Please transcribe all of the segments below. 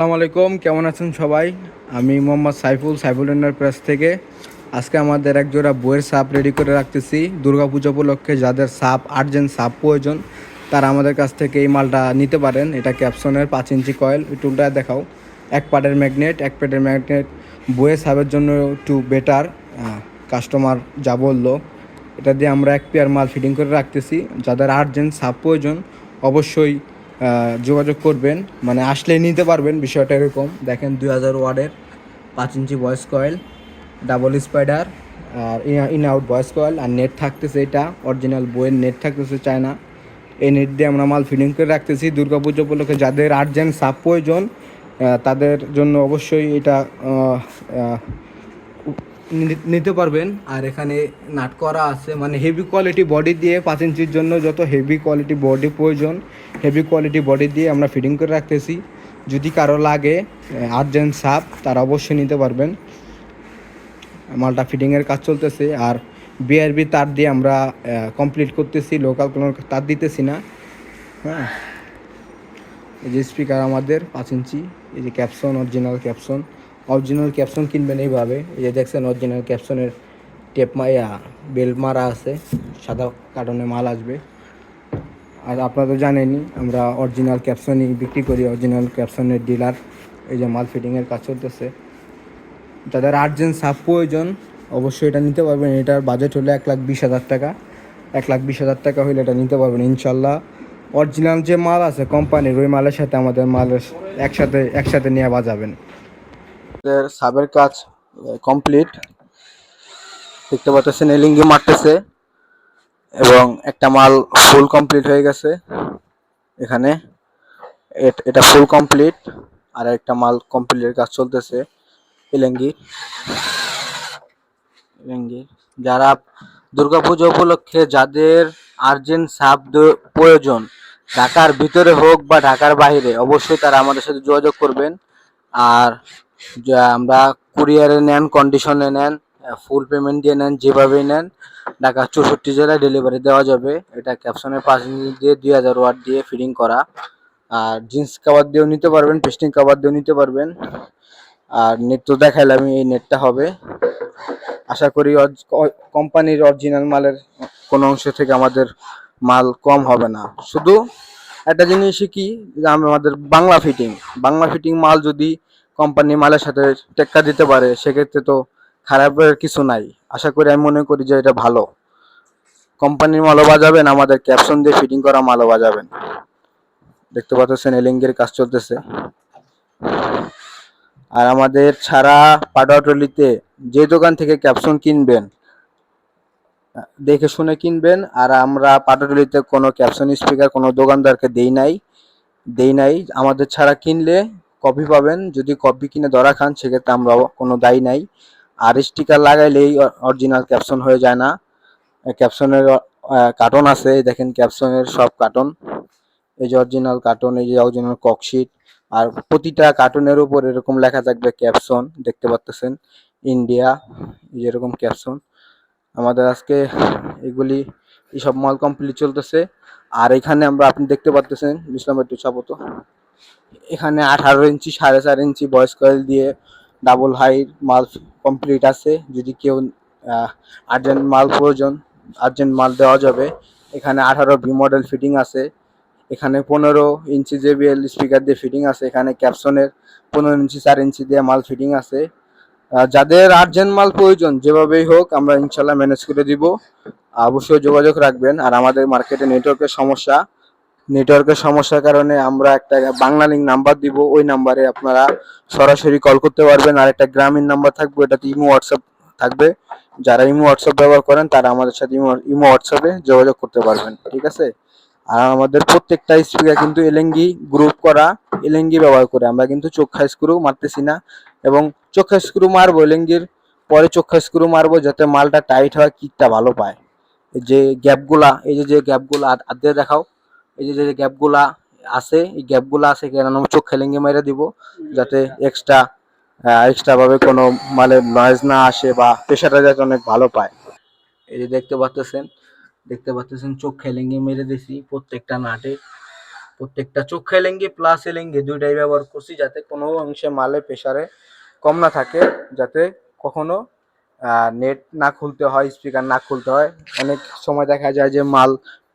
আসসালামু আলাইকুম, কেমন আছেন সবাই? আমি মোহাম্মদ সাইফুল সাইফুল প্রেস থেকে। আজকে আমাদের এক জোড়া বইয়ের সাপ রেডি করে রাখতেছি। দুর্গাপূজা উপলক্ষে যাদের সাপ আর্জেন্ট সাপ প্রয়োজন, তারা আমাদের কাছ থেকে এই মালটা নিতে পারেন। এটা ক্যাপসনের পাঁচ ইঞ্চি কয়েল। টুলটা দেখাও। এক পাটের ম্যাগনেট এক পেটের ম্যাগনেট বইয়ের সাপের জন্য একটু বেটার কাস্টমার যা বলল। এটা দিয়ে আমরা এক পেয়ার মাল ফিটিং করে রাখতেছি। যাদের আর্জেন্ট সাপ প্রয়োজন, অবশ্যই যোগাযোগ করবেন মানে আসলে নিতে পারবেন বিষয়টা এরকম। দেখেন দুই হাজার ওয়ার্ডের পাঁচ ইঞ্চি ভয়েস কয়েল ডাবল স্পাইডার আর ইন আউট ভয়েস কয়েল আর নেট থাকতেছে এটা। অরিজিনাল বইয়ের নেট থাকতেছে চায়না। এই নেট দিয়ে আমরা মাল ফিটিং করে রাখতেছি। দুর্গাপুজো উপলক্ষে যাদের আর্জেন্ট সাপ প্রয়োজন তাদের জন্য অবশ্যই এটা নিতে পারবেন। আর এখানে নাট করা আছে। মানে হেভি কোয়ালিটি বডি দিয়ে পাঁচ ইঞ্চির জন্য যত হেভি কোয়ালিটি বডি প্রয়োজন হেভি কোয়ালিটি বডি দিয়ে আমরা ফিটিং করে রাখতেছি। যদি কারও লাগে আর্জেন্ট সাপ, তারা অবশ্যই নিতে পারবেন। মালটা ফিটিংয়ের কাজ চলতেছে। আর বিআরবি তার দিয়ে আমরা কমপ্লিট করতেছি। লোকাল কোনো তার দিতেছি না। হ্যাঁ। এই যে স্পিকার আমাদের পাঁচ ইঞ্চি। এই যে ক্যাপসন অরিজিনাল ক্যাপসন অরিজিনাল ক্যাপসন কিনবেন এইভাবে। এই যে দেখছেন অরিজিনাল ক্যাপসনের টেপ মাইয়া বেল্ট মারা আছে। সাদা কার্টনে মাল আসবে। আর আপনারা তো জানেনই, আমরা অরিজিনাল ক্যাপসনই বিক্রি করি। অরিজিনাল ক্যাপসনের ডিলার এই যে মাল ফিটিংয়ের কাজ চলতেছে। যাদের আর্জেন্ট সাপ প্রয়োজন, অবশ্যই এটা নিতে পারবেন। এটার বাজেট হলো এক লাখ বিশ হাজার টাকা। এক লাখ বিশ হাজার টাকা হলে এটা নিতে পারবেন, ইনশাল্লাহ। অরিজিনাল যে মাল আছে কোম্পানির ওই মালের সাথে আমাদের মালের একসাথে একসাথে নিয়ে বাজাবেন। সাবের কাজ কমপ্লিট দেখতে পাচ্ছেন, এলিঙ্গি মারতেছে এবং একটা মাল ফুল কমপ্লিট হয়ে গেছে এখানে। এট- ফুল কমপ্লিট আর একটা মাল কমপ্লিটের কাজ চলতেছে। এলেঙ্গি। এলেঙ্গি। যারা দুর্গাপুজো উপলক্ষে যাদের আর্জেন্ট সাপ প্রয়োজন, ঢাকার ভিতরে হোক বা ঢাকার বাইরে, অবশ্যই তারা আমাদের সাথে যোগাযোগ করবেন। আর আমরা কুরিয়ারে নেন কন্ডিশনে নেন ফুল পেমেন্ট দিয়ে নেন, যেভাবেই নেন, ঢাকা চৌষট্টি জেলায় ডেলিভারি দেওয়া যাবে। এটা ক্যাপশনের পাঁচ ইঞ্চি দিয়ে দুই হাজার ওয়াট দিয়ে ফিটিং করা। আর জিন্স কাভার দিয়েও নিতে পারবেন পেস্টিং কাভার দিয়েও নিতে পারবেন। আর নেট তো দেখাইলাম, এই নেটটা হবে। আশা করি কোম্পানির অরিজিনাল মালের কোনো অংশ থেকে আমাদের মাল কম হবে না। শুধু একটা জিনিসই কি আমাদের বাংলা ফিটিং বাংলা ফিটিং মাল যদি কোম্পানি মালের সাথে টেক্কা দিতে পারে, সেক্ষেত্রে তো খারাপের কিছু নাই। আশা করি, আমি মনে করি যে এটা ভালো। কোম্পানির মালও বাজাবেন, আমাদের ক্যাপশন দিয়ে ফিটিং করা মালও বাজাবেন। দেখতে পাচ্ছেন, এলিঙ্গের কাজ চলতেছে। আর আমাদের ছাড়া পাটাটলিতে যে দোকান থেকে ক্যাপশন কিনবেন, দেখে শুনে কিনবেন। আর আমরা পাটাটলিতে কোনো ক্যাপশন স্পিকার কোনো দোকানদারকে দেই নাই দেই নাই। আমাদের ছাড়া কিনলে কপি পাবেন। যদি কপি কিনে ধরা খান, সেক্ষেত্রে আমরা কোনো দায়ী নাই। আর স্টিকার লাগাইলেই অরিজিনাল ক্যাপশন হয়ে যায় না। ক্যাপসনের কার্টন আছে, দেখেন ক্যাপসনের সব কার্টন এই যে অরিজিনাল কার্টন এই যে অরিজিনাল ককশিট আর প্রতিটা কার্টুনের উপর এরকম লেখা থাকবে ক্যাপশন দেখতে পাচ্ছেন ইন্ডিয়া এই যে এরকম ক্যাপসন আমাদের আজকে এগুলি এইসব মাল কমপ্লিট চলতেছে। আর এখানে আমরা আপনি দেখতে পাচ্ছেন ইসলাম একটু চাপো তো। এখানে আঠারো ইঞ্চি, সাড়ে চার ইঞ্চি বয়স কয়েল দিয়ে ডাবল হাইট মাল কমপ্লিট আছে। যদি কেউ আর্জেন্ট মাল প্রয়োজন আর্জেন্ট মাল দেওয়া যাবে। এখানে আঠারো ভি মডেল ফিটিং আছে। এখানে পনেরো ইঞ্চি জেবিএল স্পিকার দিয়ে ফিটিং আছে। এখানে ক্যাপসনের পনেরো ইঞ্চি, চার ইঞ্চি দিয়ে মাল ফিটিং আছে। যাদের আর্জেন্ট মাল প্রয়োজন, যেভাবেই হোক, আমরা ইনশাল্লাহ ম্যানেজ করে দিব। অবশ্যই যোগাযোগ রাখবেন। আর আমাদের মার্কেটে নেটওয়ার্কের সমস্যা নেটওয়ার্কের সমস্যার কারণে আমরা একটা বাংলা লিঙ্ক নাম্বার দিব, ওই নাম্বারে আপনারা সরাসরি কল করতে পারবেন। আর একটা গ্রামীণ নাম্বার থাকবে ওটাতে ইমো হোয়াটসঅ্যাপ থাকবে। যারা ইমো হোয়াটসঅ্যাপ ব্যবহার করেন, তারা আমাদের সাথে ইমো ইমো হোয়াটসঅ্যাপে যোগাযোগ করতে পারবেন, ঠিক আছে? আর আমাদের প্রত্যেকটা স্পিকার কিন্তু এলেঙ্গি গ্রুপ করা এলেঙ্গি ব্যবহার করে। আমরা কিন্তু চোখা স্ক্রু মারতেছি না এবং চোখা স্ক্রু মারবো এলেঙ্গির পরে চোখা স্ক্রু মারবো যাতে মালটা টাইট হয় কিকটা ভালো পায়। যে গ্যাপগুলা এই যে যে গ্যাপগুলা দিয়ে দেখাও। এই যে যে গ্যাপগুলা আছে, এই গ্যাপগুলা আছে কেন চোখ খেলেঙ্গি মেরে দিব, যাতে এক্সট্রা এক্সট্রা ভাবে কোনো মালের নয়েজ না আসে বা প্রেশারটা যাতে অনেক ভালো পায়। এই যে দেখতে পাচ্ছেন দেখতে পাচ্ছেন চোখ খেলেঙ্গি মেরে দিছি প্রত্যেকটা নাটে। প্রত্যেকটা চোখা এলেঙ্গি প্লাস এলেঙ্গি দুইটাই ব্যবহার করছি যাতে কোনো অংশে মালে প্রেসারে কম না থাকে, যাতে কখনো নেট না খুলতে হয় স্পিকার না খুলতে হয়। অনেক সময় দেখা যায় যে মাল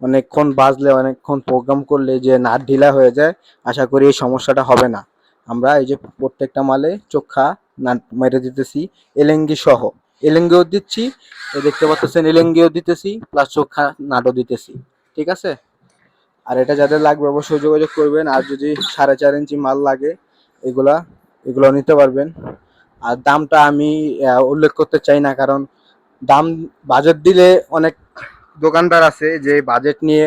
অনেকক্ষণ বাজলে, অনেকক্ষণ প্রোগ্রাম করলে যে নাট ঢিলা হয়ে যায়, আশা করি এই সমস্যাটা হবে না। আমরা এই যে প্রত্যেকটা মালে চোখা নাট মেরে দিতেছি, এলেঙ্গি সহ। এলেঙ্গিও দিচ্ছি, এই দেখতে পাচ্ছেন এলেঙ্গিও দিতেছি প্লাস চোখা নাটও দিতেছি। ঠিক আছে? আর এটা যাদের লাগবে অবশ্যই যোগাযোগ করবেন, আর যদি সাড়ে চার ইঞ্চি মাল লাগে, এগুলা এগুলো নিতে পারবেন। আর দামটা আমি উল্লেখ করতে চাই না, কারণ দাম বাজেট দিলে অনেক দোকানদার আছে যে বাজেট নিয়ে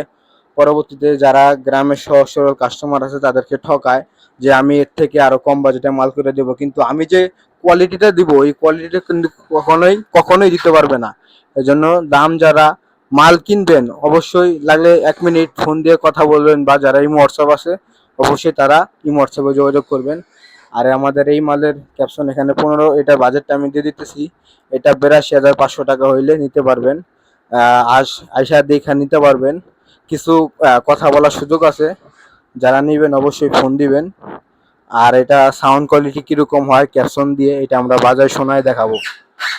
পরবর্তীতে যারা গ্রামের সহজ সরল কাস্টমার আছে তাদেরকে ঠকায় যে আমি এর থেকে আরও কম বাজেটে মাল করে দেবো। কিন্তু আমি যে কোয়ালিটিটা দিব, এই কোয়ালিটিটা কিন্তু কখনোই কখনোই দিতে পারবে না। এজন্য দাম যারা মাল কিনবেন, অবশ্যই লাগলে এক মিনিট ফোন দিয়ে কথা বলবেন বা যারা ইমো হোয়াটসঅ্যাপ আছে, অবশ্যই তারা ইমো হোয়াটসঅ্যাপে যোগাযোগ করবেন। আর আমাদের এই মালের ক্যাপশন এখানে পনেরো, এটা বাজেটটা আমি দিয়ে দিতেছি। এটা বিরাশি হাজার পাঁচশো টাকা হইলে নিতে পারবেন। আস, আইসা দেখা নিতে পারবেন। কিছু কথা বলার সুযোগ আছে। যারা নিবেন অবশ্যই ফোন দিবেন। আর এটা সাউন্ড কোয়ালিটি কীরকম হয় ক্যাপশন দিয়ে এটা আমরা বাজার শোনায় দেখাবো।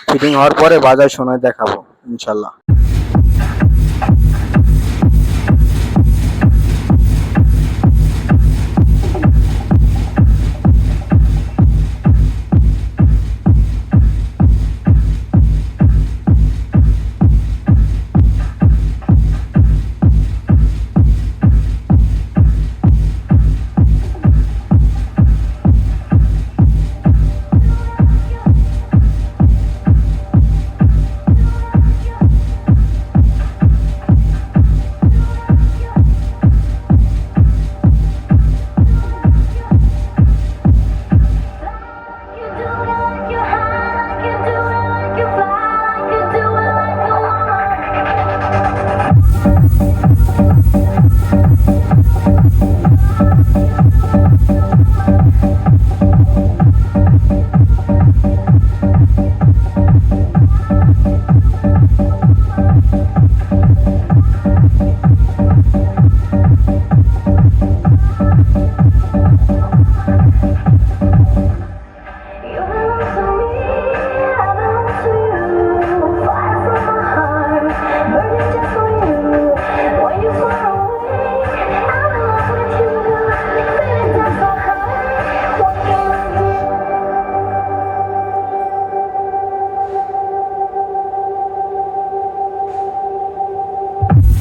ফিটিং হওয়ার পরে বাজার শোনায় দেখাবো, ইনশাল্লাহ।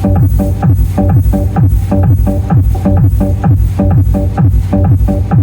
Thank you.